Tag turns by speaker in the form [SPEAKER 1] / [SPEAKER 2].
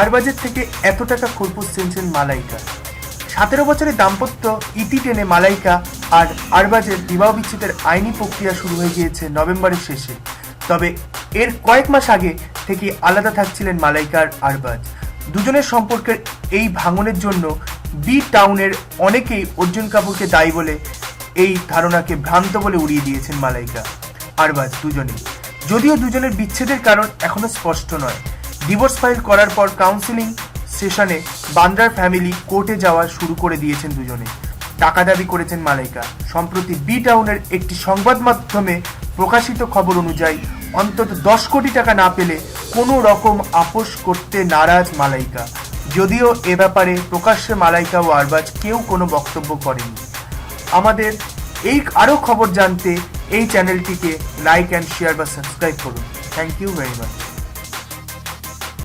[SPEAKER 1] আরবাজের থেকে এত টাকা খোরপোশ চেয়েছেন মালাইকা। সতেরো বছরের দাম্পত্য ইতি টেনে মালাইকা আর আরবাজের বিবাহ বিচ্ছেদের আইনি প্রক্রিয়া শুরু হয়ে গিয়েছে নভেম্বরের শেষে। তবে এর কয়েক মাস আগে থেকে আলাদা থাকছিলেন মালাইকা আর আরবাজ দুজনের সম্পর্কের এই ভাঙনের জন্য বি টাউনের অনেকেই অর্জুন কাপুরকে দায়ী বলে এই ধারণাকে ভ্রান্ত বলে উড়িয়ে দিয়েছেন মালাইকা। আরবাজ দুজনেই। যদিও দুজনের বিচ্ছেদের কারণ এখনও স্পষ্ট নয়। ডিভোর্স ফাইল করার পর কাউন্সিলিং সেশনে বান্দ্রার ফ্যামিলি কোর্টে যাওয়া শুরু করে দিয়েছেন দুজনে। টাকা দাবি করেছেন মালাইকা। সম্প্রতি বি টাউনের একটি সংবাদ মাধ্যমে প্রকাশিত খবর অনুযায়ী অন্তত দশ কোটি টাকা না পেলে কোনো রকম আপোষ করতে নারাজ মালাইকা। যদিও এ ব্যাপারে প্রকাশ্যে মালাইকা ও আরবাজ কেউ কোনো বক্তব্য করেনি আমাদের এই আরও খবর জানতে এই চ্যানেলটিকে লাইক অ্যান্ড শেয়ার বা সাবস্ক্রাইব করুন। Thank you very much